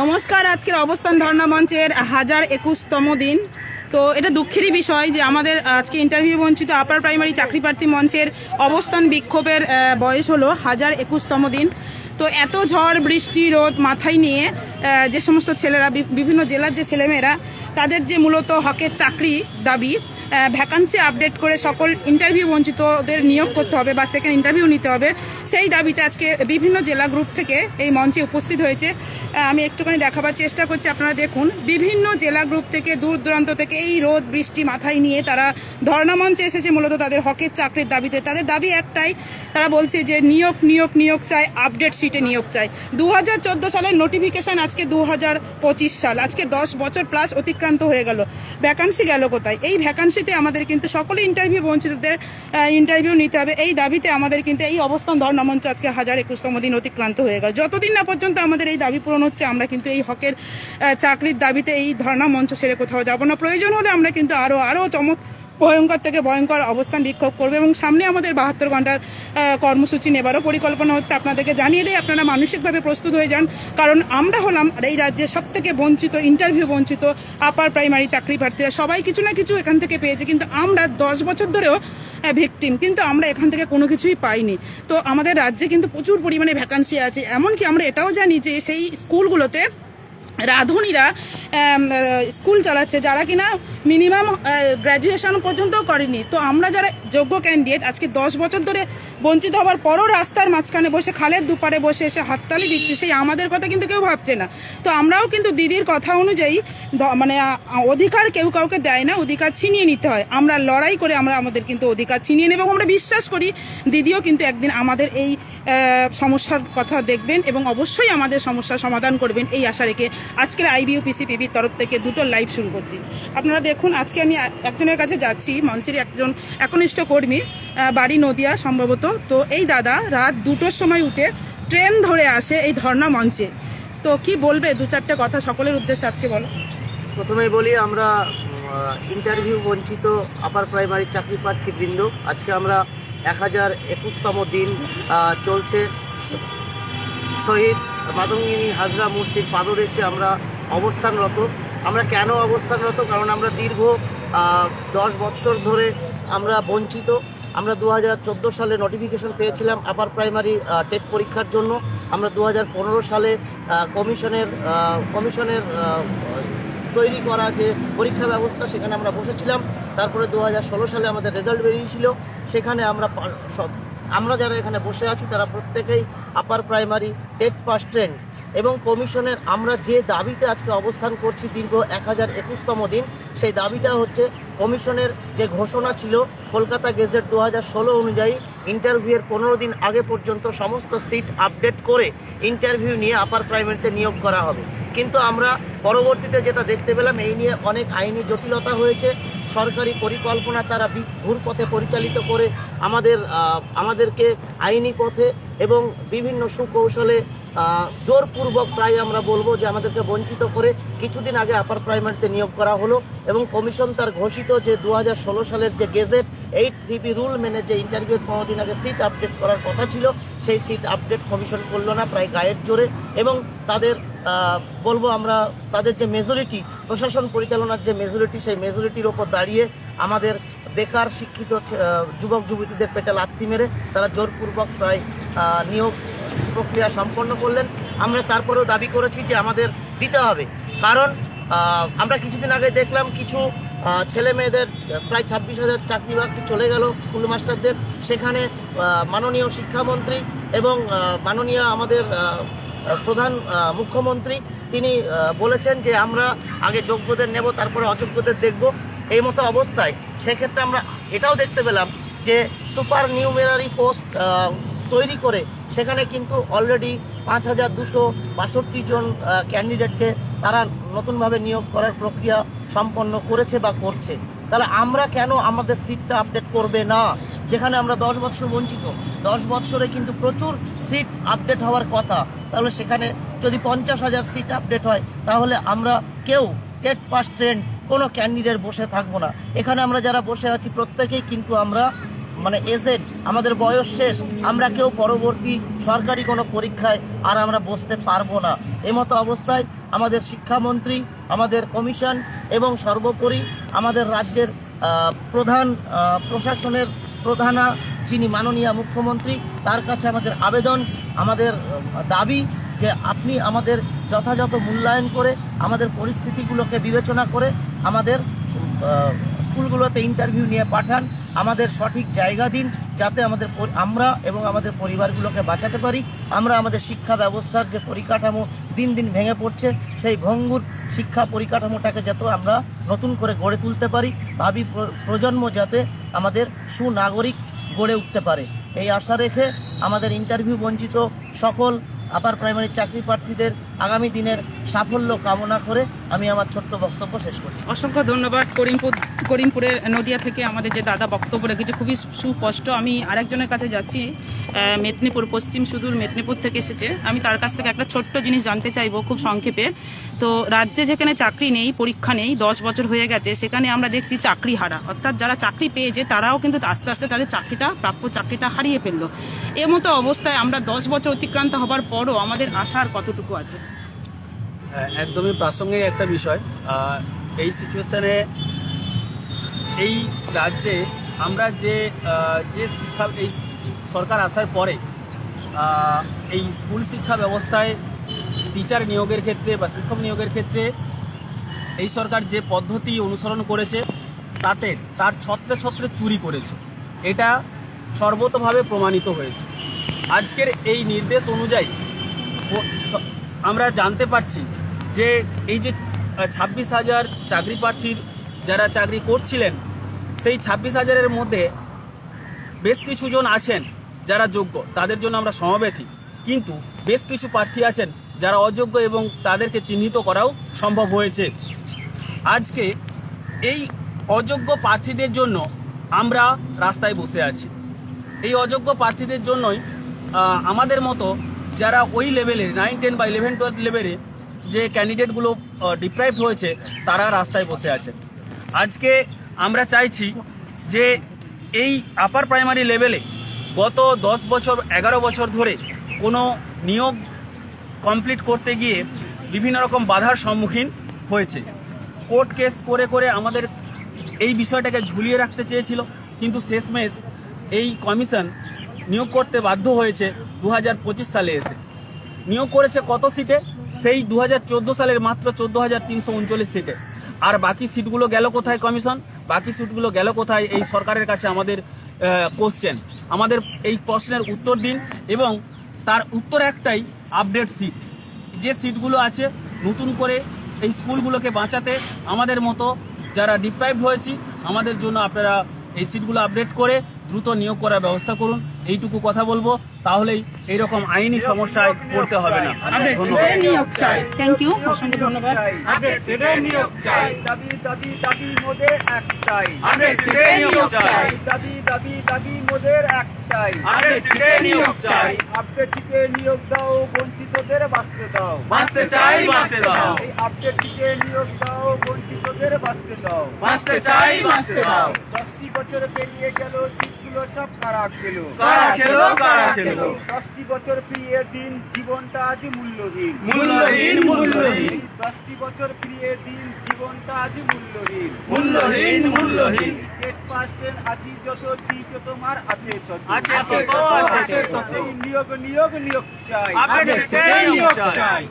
নমস্কার, আজকের অবস্থান ধর্ণা মঞ্চের হাজার একুশতম দিন। তো এটা দুঃখেরই বিষয় যে আমাদের আজকে ইন্টারভিউ বঞ্চিত আপার প্রাইমারি চাকরি প্রার্থী মঞ্চের অবস্থান বিক্ষোভের বয়স হলো হাজার একুশতম দিন। তো এত ঝড়, বৃষ্টি, রোদ মাথায় নিয়ে যে সমস্ত ছেলেরা বিভিন্ন জেলার যে ছেলেমেয়েরা, তাদের যে মূলত হকের চাকরি দাবি ভ্যাকান্সি আপডেট করে সকল ইন্টারভিউ বঞ্চিতদের নিয়োগ করতে হবে বা সেকেন্ড ইন্টারভিউ নিতে হবে। সেই দাবিতে আজকে বিভিন্ন জেলা গ্রুপ থেকে এই মঞ্চে উপস্থিত হয়েছে। আমি একটুখানি দেখাবার চেষ্টা করছি, আপনারা দেখুন। বিভিন্ন জেলা গ্রুপ থেকে, দূর দূরান্ত থেকে এই রোদ, বৃষ্টি মাথায় নিয়ে তারা ধর্ণা মঞ্চে এসেছে, মূলত তাদের হকের চাকরির দাবিতে। তাদের দাবি একটাই, তারা বলছে যে নিয়োগ নিয়োগ নিয়োগ চায় আপডেট সিটে নিয়োগ চায় দু হাজার চোদ্দ সালের নোটিফিকেশন আজকে দু হাজার পঁচিশ সাল, আজকে দশ বছর প্লাস অতিক্রান্ত হয়ে গেল। ভ্যাকান্সি গেল কোথায়? এই ভ্যাকান্সিতে আমাদের কিন্তু সকলে ইন্টারভিউ বঞ্চিতদের ইন্টারভিউ নিতে হবে। এই দাবিতে আমাদের কিন্তু এই অবস্থান ধর্ণা মঞ্চ আজকে হাজার একুশতম দিন অতিক্রান্ত হয়ে গেল। যতদিন না পর্যন্ত আমাদের এই দাবি পূরণ হচ্ছে, আমরা কিন্তু এই হকের চাকরির দাবিতে এই ধর্ণা মঞ্চ ছেড়ে কোথাও যাব না। প্রয়োজন হলে আমরা কিন্তু আরও আরও চমক ভয়ঙ্কর থেকে ভয়ঙ্কর অবস্থান বিক্ষোভ করবে এবং সামনে আমাদের বাহাত্তর ঘণ্টার কর্মসূচি নেবারও পরিকল্পনা হচ্ছে আপনাদেরকে জানিয়ে দিই আপনারা মানসিকভাবে প্রস্তুত হয়ে যান। কারণ আমরা হলাম এই রাজ্যের সব থেকে বঞ্চিত ইন্টারভিউ বঞ্চিত আপার প্রাইমারি চাকরি প্রার্থীরা। সবাই কিছু না কিছু এখান থেকে পেয়েছে, কিন্তু আমরা দশ বছর ধরেও ভিকটিম কিন্তু আমরা এখান থেকে কোনো কিছুই পাইনি। তো আমাদের রাজ্যে কিন্তু প্রচুর পরিমাণে ভ্যাকান্সি আছে। এমনকি আমরা এটাও জানি যে সেই স্কুলগুলোতে রাঁধুনিরা স্কুল চালাচ্ছে যারা কিনা মিনিমাম গ্র্যাজুয়েশন পর্যন্ত করেনি। তো আমরা যারা যোগ্য ক্যান্ডিডেট আজকে দশ বছর ধরে বঞ্চিত হওয়ার পরও রাস্তার মাঝখানে বসে, খালের দুপারে বসে এসে হাততালি দিচ্ছে, সেই আমাদের কথা কিন্তু কেউ ভাবছে না। তো আমরাও কিন্তু দিদির কথা অনুযায়ী মানে অধিকার কেউ কাউকে দেয় না, অধিকার ছিনিয়ে নিতে হয়। আমরা লড়াই করে আমরা আমাদের কিন্তু অধিকার ছিনিয়ে নেব। আমরা বিশ্বাস করি দিদিও কিন্তু একদিন আমাদের এই সমস্যার কথা দেখবেন এবং অবশ্যই আমাদের সমস্যার সমাধান করবেন এই আশা রেখে আজকের আইবিউপিসি পিবির তরফ থেকে দুটো লাইভ শুরু করছি। আপনারা দেখুন, আজকে আমি একজনের কাছে যাচ্ছি, মঞ্চের একজন একনিষ্ঠ কর্মী বাড়ি নদিয়া সম্ভবত। তো এই দাদা রাত দুটোর সময় উঠে ট্রেন ধরে আসে এই ধর্ণা মঞ্চে। তো কি বলবে দু চারটে কথা সকলের উদ্দেশ্যে আজকে বলো। প্রথমেই বলি, আমরা ইন্টারভিউ বঞ্চিত আপার প্রাইমারি চাকরি প্রার্থী বৃন্দ আজকে আমরা এক হাজার একুশতম দিন চলছে। শহীদ মাদঙ্গিনী হাজরা মূর্তির পাদদেশে আমরা অবস্থানরত। আমরা কেন অবস্থানরত? কারণ আমরা দীর্ঘ দশ বৎসর ধরে আমরা বঞ্চিত। আমরা দু হাজার চোদ্দ সালে নোটিফিকেশন পেয়েছিলাম আপার প্রাইমারি টেট পরীক্ষার জন্য। আমরা দু হাজার পনেরো সালে কমিশনের কমিশনের তৈরি করা যে পরীক্ষা ব্যবস্থা, সেখানে আমরা বসেছিলাম। তারপরে দু হাজার ষোলো সালে আমাদের রেজাল্ট বেরিয়েছিল। সেখানে আমরা সব আমরা যারা এখানে বসে আছি, তারা প্রত্যেকেই upper primary TET pass trained এবং কমিশনের আমরা যে দাবিতে আজকে অবস্থান করছি দীর্ঘ এক হাজার একুশতম দিন, সেই দাবিটা হচ্ছে কমিশনের যে ঘোষণা ছিল কলকাতা গেজেট দু ষোলো অনুযায়ী ইন্টারভিউয়ের পনেরো দিন আগে পর্যন্ত সমস্ত সিট আপডেট করে ইন্টারভিউ নিয়ে আপার প্রাইমারিতে নিয়োগ করা হবে। কিন্তু আমরা পরবর্তীতে যেটা দেখতে পেলাম, এই নিয়ে অনেক আইনি জটিলতা হয়েছে। সরকারি পরিকল্পনা তারা ভুর পথে পরিচালিত করে আমাদের আমাদেরকে আইনি পথে এবং বিভিন্ন সুকৌশলে জোরপূর্বক প্রায় আমরা বলব যে আমাদেরকে বঞ্চিত করে কিছুদিন আগে আপার প্রাইমারিতে নিয়োগ করা হলো এবং কমিশন তার ঘোষিত যে দু হাজার ষোলো সালের যে গেজেট, এই থ্রিপি রুল মেনে যে ইন্টারভিউ পনেরো আগে সিট আপডেট করার কথা ছিল, সেই সিট আপডেট কমিশন করল না, প্রায় গায়ের জোরে এবং তাদের বলব আমরা তাদের যে মেজরিটি প্রশাসন পরিচালনার যে মেজরিটি সেই মেজরিটির ওপর দাঁড়িয়ে আমাদের বেকার, শিক্ষিত যুবক, যুবতীদের পেটে লাথি মেরে তারা জোরপূর্বক প্রায় নিয়োগ প্রক্রিয়া সম্পন্ন করলেন। আমরা তারপরেও দাবি করেছি যে আমাদের দিতে হবে। কারণ আমরা কিছুদিন আগে দেখলাম কিছু ছেলে মেয়েদের, প্রায় ছাব্বিশ হাজার চাকরি বাকরি চলে গেল স্কুল মাস্টারদের। সেখানে মাননীয় শিক্ষামন্ত্রী এবং মাননীয় আমাদের প্রধান মুখ্যমন্ত্রী, তিনি বলেছেন যে আমরা আগে যোগ্যদের নেব, তারপরে অযোগ্যদের দেখব। এই মতো অবস্থায়, সেক্ষেত্রে আমরা এটাও দেখতে পেলাম যে সুপার নিউমেরারি পোস্ট তৈরি করে সেখানে কিন্তু অলরেডি পাঁচ হাজার দুশো বাষট্টি জন ক্যান্ডিডেটকে তারা নতুনভাবে নিয়োগ করার প্রক্রিয়া সম্পন্ন করেছে বা করছে। তাহলে আমরা কেন আমাদের সিটটা আপডেট করবে না? যেখানে আমরা দশ বছর বঞ্চিত। দশ বছরে কিন্তু প্রচুর সিট আপডেট হওয়ার কথা। তাহলে সেখানে যদি পঞ্চাশ হাজার সিট আপডেট হয়, তাহলে আমরা কেউ টেট পাস ট্রেন্ড কোনো ক্যান্ডিডেট বসে থাকব না। এখানে আমরা যারা বসে আছি, প্রত্যেকেই কিন্তু আমরা মানে এজেড আমাদের বয়স শেষ, আমরা কেউ পরবর্তী সরকারি কোনো পরীক্ষায় আর আমরা বসতে পারব না। এমতো অবস্থায় আমাদের শিক্ষামন্ত্রী, আমাদের কমিশন এবং সর্বোপরি আমাদের রাজ্যের প্রধান প্রশাসনের প্রধানা যিনি মাননীয় মুখ্যমন্ত্রী, তার কাছে আমাদের আবেদন, আমাদের দাবি যে আপনি আমাদের যথাযথ মূল্যায়ন করে আমাদের পরিস্থিতিগুলোকে বিবেচনা করে আমাদের স্কুলগুলোতে ইন্টারভিউ নিয়ে পাঠান, আমাদের সঠিক জায়গা দিন, যাতে আমাদের আমরা এবং আমাদের পরিবারগুলোকে বাঁচাতে পারি। আমরা আমাদের শিক্ষা ব্যবস্থার যে পরিকাঠামো দিন দিন ভেঙে পড়ছে, সেই ভঙ্গুর শিক্ষা পরিকাঠামোটাকে যাতে আমরা নতুন করে গড়ে তুলতে পারি, ভাবি প্রজন্ম যাতে আমাদের সুনাগরিক গড়ে উঠতে পারে। এই আশা রেখে আমাদের ইন্টারভিউ বঞ্চিত সকল আপার প্রাইমারি চাকরি প্রার্থীদের আগামী দিনের সাফল্য কামনা করে আমি আমার ছোট্ট বক্তব্য শেষ করছি। অসংখ্য ধন্যবাদ করিমপুর, করিমপুরের নদিয়া থেকে আমাদের যে দাদা বক্তব্য রেখেছে, খুবই সুস্পষ্ট। আমি আরেকজনের কাছে যাচ্ছি মেদিনীপুর, পশ্চিম সুদূর মেদিনীপুর থেকে এসেছে। আমি তার কাছ থেকে একটা ছোট্ট জিনিস জানতে চাইব খুব সংক্ষেপে। তো রাজ্যে যেখানে চাকরি নেই, পরীক্ষা নেই, দশ বছর হয়ে গেছে, সেখানে আমরা দেখছি চাকরি হারা অর্থাৎ যারা চাকরি পেয়েছে, তারাও কিন্তু আস্তে আস্তে তাদের চাকরিটা, প্রাপ্য চাকরিটা হারিয়ে ফেলল। এ মতো অবস্থায় আমরা দশ বছর অতিক্রান্ত হবার পরও আমাদের আশার কতটুকু আছে? হ্যাঁ, একদমই প্রাসঙ্গিক একটা বিষয়। এই সিচুয়েশনে এই রাজ্যে আমরা যে যে শিক্ষা এই সরকার আসার পরে এই স্কুল শিক্ষা ব্যবস্থায় টিচার নিয়োগের ক্ষেত্রে বা শিক্ষক নিয়োগের ক্ষেত্রে এই সরকার যে পদ্ধতি অনুসরণ করেছে তাতে তার ছত্রে ছত্রে চুরি করেছে। এটা সর্বতভাবে প্রমাণিত হয়েছে। আজকের এই নির্দেশ অনুযায়ী আমরা জানতে পারছি যে এই যে ছাব্বিশ হাজার চাকরি প্রার্থীর যারা চাকরি করছিলেন, সেই ছাব্বিশ হাজারের মধ্যে বেশ কিছু জন আছেন যারা যোগ্য, তাদের জন্য আমরা সমবেথী কিন্তু বেশ কিছু প্রার্থী আছেন যারা অযোগ্য এবং তাদেরকে চিহ্নিত করাও সম্ভব হয়েছে। আজকে এই অযোগ্য প্রার্থীদের জন্য আমরা রাস্তায় বসে আছি। এই অযোগ্য প্রার্থীদের জন্যই আমাদের মতো যারা ওই লেভেলে নাইন টেন বা ইলেভেন টুয়েলভ লেভেলে যে ক্যান্ডিডেটগুলো ডিপ্রাইভ হয়েছে, তারা রাস্তায় বসে আছে। আজকে আমরা চাইছি যে এই আপার প্রাইমারি লেভেলে গত দশ বছর, এগারো বছর ধরে কোনো নিয়োগ কমপ্লিট করতে গিয়ে বিভিন্ন রকম বাধার সম্মুখীন হয়েছে। কোর্ট কেস করে করে আমাদের এই বিষয়টাকে ঝুলিয়ে রাখতে চেয়েছিল, কিন্তু শেষমেশ এই কমিশন নিয়োগ করতে বাধ্য হয়েছে দু হাজার পঁচিশ সালে এসে। নিয়োগ করেছে কত সিটে? সেই দু হাজার চোদ্দ সালের মাত্র চোদ্দ হাজার তিনশো উনচল্লিশ সিটে। আর বাকি সিটগুলো গেল কোথায়, কমিশন? বাকি সিটগুলো গেল কোথায়, এই সরকারের কাছে আমাদের কোশ্চেন আমাদের এই প্রশ্নের উত্তর দিন এবং তার উত্তর একটাই আপডেট সিট যে সিটগুলো আছে, নতুন করে এই স্কুলগুলোকে বাঁচাতে আমাদের মতো যারা ডিপ্রাইভ হয়েছি, আমাদের জন্য আপনারা এই সিটগুলো আপডেট করে দ্রুত নিয়োগ করার ব্যবস্থা করুন এইটুকু কথা বলব তাহলেই এইরকম আইনি সমস্যায় পড়তে হবে না ধন্যবাদ থ্যাংক ইউ অসংখ্য ধন্যবাদ দাবি দাবি দাবি মোদের একটাই আমরা সিটে নিয়োগ চাই। দাবি দাবি দাবি মোদের একটাই আমরা সিটে নিয়োগ চাই। আপডেট থেকে নিয়োগ দাও বঞ্চিতদের বাঁচতে দাও বাঁচতে চাই, বাঁচতে দাও। এই আপডেট থেকে নিয়োগ দাও বঞ্চিতদের বাঁচতে দাও বাঁচতে চাই, বাঁচতে দাও। দশটি বছর পেরিয়ে গেল সিটগুলো সব কারা খেলো কারা খেলো, কারা খেলো? দশটি বছর পেরিয়ে দিন জীবনটা আজ মূল্যহীন মূল্যহীন, মূল্যহীন। দশটি বছর পেরিয়ে দিন জীবনটা আজ মূল্যহীন মূল্যহীন, মূল্যহীন। গেট পাস আছি যত ছিট তোমার আছে তত আছে তত, আছে তত। নিয়োগ নিয়োগ নিয়োগ চাই আপডেট সিটে নিয়োগ। চাই